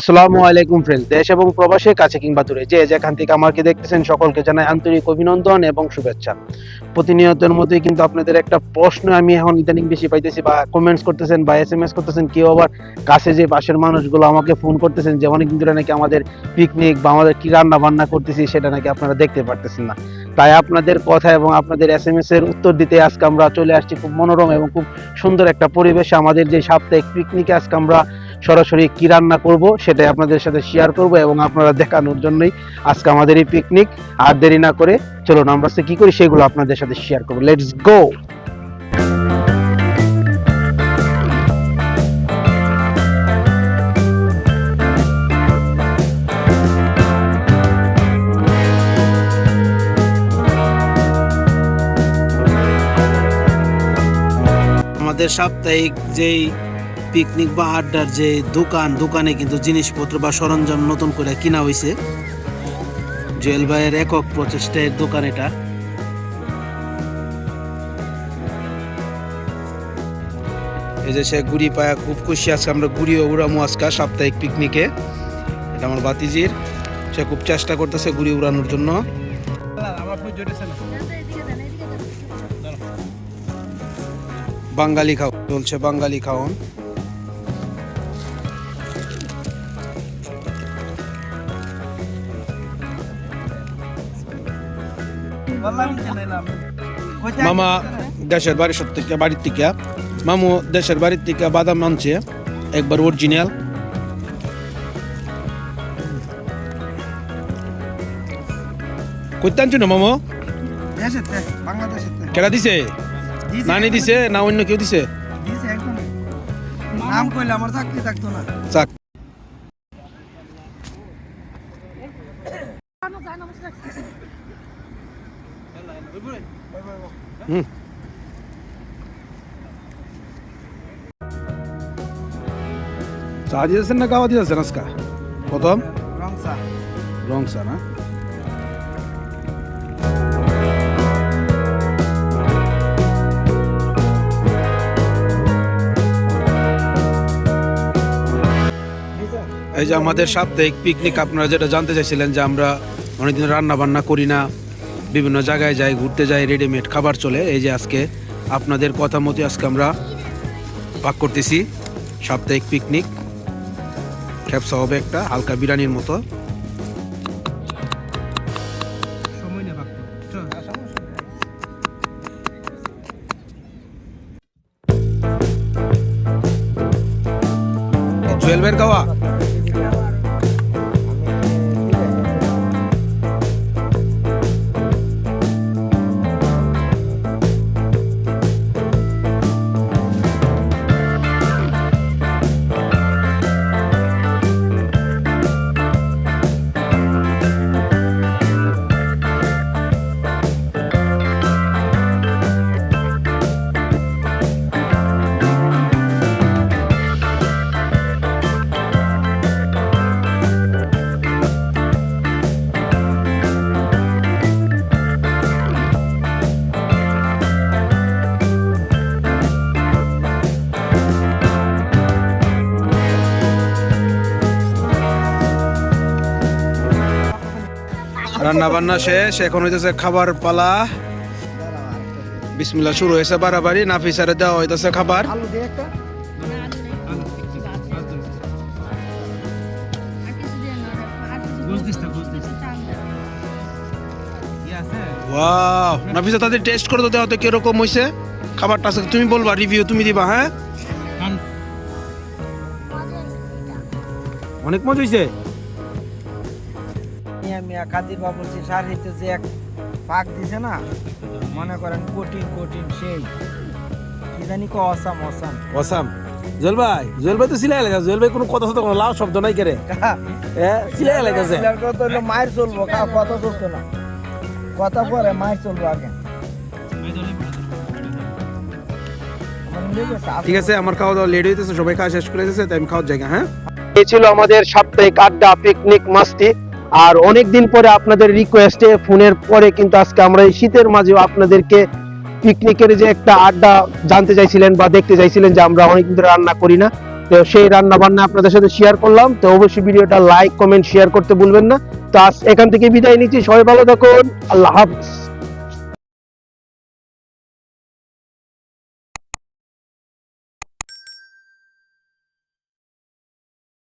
আসসালামু আলাইকুম ফ্রেন্ডস দেশ এবং প্রবাসে কাছে কিংবা দূরে, যে যেখান থেকে আমাকে দেখতেছেন সকলকে জানাই আন্তরিক অভিনন্দন এবং শুভেচ্ছা। প্রতিনিয়তের মধ্যেই কিন্তু আপনাদের একটা প্রশ্ন আমি এখন ইদানিং বেশি পাইতেছি বা কমেন্টস করতেছেন বা এস এম এস করতেছেন, কেউ আবার কাছে যে পাশের মানুষগুলো আমাকে ফোন করতেছেন যে অনেকদিন ধরে নাকি আমাদের পিকনিক বা আমাদের কি রান্না বান্না করতেছি সেটা নাকি আপনারা দেখতে পারতেছেন না। তাই আপনাদের কথা এবং আপনাদের এস এম এস এর উত্তর দিতে আজকে আমরা চলে আসছি খুব মনোরম এবং খুব সুন্দর একটা পরিবেশে আমাদের যে সাপ্তাহিক পিকনিকে আজকে আমরা সরাসরি কি রান্না করব সেটাই আপনাদের সাথে শেয়ার করব এবং আপনারা দেখানোর জন্যই আজকে আমাদের এই পিকনিক আর দেরি না করে চলুন, আমরা কি করি সেগুলো আপনাদের সাথে শেয়ার করব। লেটস গো আমাদের সাপ্তাহিক যেই পিকনিক বা আড্ডার যে দোকান, দোকানে কিন্তু জিনিসপত্র বা সরঞ্জাম নতুন করে কিনা হয়েছে জুয়েল ভাইয়ের একক প্রচেষ্টার দোকান এটা। এই যে সে গুড়ি পায়া খুব খুশি আজকে আমরা গুড়ি উড়ামু আজকে সাপ্তাহিক পিকনিকে এটা আমার বাতিজির সে খুব চেষ্টা করতেছে গুড়ি উড়ানোর জন্য। বাঙালি খাও চলছে বাঙালি খাওন মামা দেশের বাড়ির সব থেকে বাড়ির থেকে মামু দেশের বাড়ির থেকে বাদাম আনছে একবার অরিজিনাল কইতে আনছো না মামু? কেডা দিছে? নানি দিছে না অন্য কেউ দিছে? দিছে নাম কইলে আমার চাকরি থাকতো না। চাক হুম চা দিয়েছেন না গাওয়া দিয়েছেন আজকা প্রথম রং চা না? এই যে আমাদের সাপ্তাহিক পিকনিক আপনারা যেটা জানতে চাইছিলেন যে আমরা অনেকদিন রান্না বান্না করি না বিভিন্ন জায়গায় যাই ঘুরতে যাই রেডিমেড খাবার চলে। এই যে আজকে আপনাদের কথা মতো আজকে আমরা পাক করতেছি। সাপ্তাহিক পিকনিক খেপসা হবে একটা হালকা বিরিয়ানির মতো। জুয়েল ভাইয়ের খাওয়া? রান্না বান্না শেষ এখন হইতেছে খাবার পালা। বিসমিল্লা শুরু হয়েছে বাড়াবাড়ি নাফিসারে দেওয়া হইতেছে খাবার। আলু দিয়ে একটা ওয়াও নাফিসা তাদের টেস্ট করে তো দেওয়া তো কীরকম হয়েছে খাবারটা আজকে তুমি বলবা রিভিউ তুমি দিবা হ্যাঁ? অনেক মজা হয়েছে মিয়া মিয়া কাদির বাবুর্চি সার হিতে যে এক পাক দিছে না মনে করেন কঠিন কঠিন সেই। কি জানি কো অসাম অসাম। অসাম? জুয়েল ভাই জুয়েল ভাই তো সিলাই লাগে জুয়েল ভাই কোনো কথা কোনো লাভ শব্দ নাই করে? হ্যাঁ। সিলাই লাগেছে। কথা হইল মায়ের চলবো কা কথা চলতো না। কথা পরে মায়ের চলবো আগে। ঠিক আছে আমার খাওয়া দাওয়া লেট হইতেছে সবাই খাওয়া শেষ করে তাই আমি খাওয়ার জায়গা হ্যাঁ? এই ছিল আমাদের সাপ্তাহিক আড্ডা পিকনিক মাস্তি। আর অনেক দিন পরে আপনাদের রিকোয়েস্টে ফোনের পরে কিন্তু আজকে আমরা এই শীতের মাঝেও আপনাদেরকে পিকনিকের যে একটা আড্ডা জানতে চাইছিলেন বা দেখতে চাইছিলেন যে আমরা অনেকদিন ধরে রান্না করি না, তো সেই রান্না বান্না আপনাদের সাথে শেয়ার করলাম। তো অবশ্যই ভিডিওটা লাইক কমেন্ট শেয়ার করতে ভুলবেন না। তো আজ এখান থেকে বিদায় নিচ্ছি। সবাই ভালো থাকুন। আল্লাহ হাফিজ।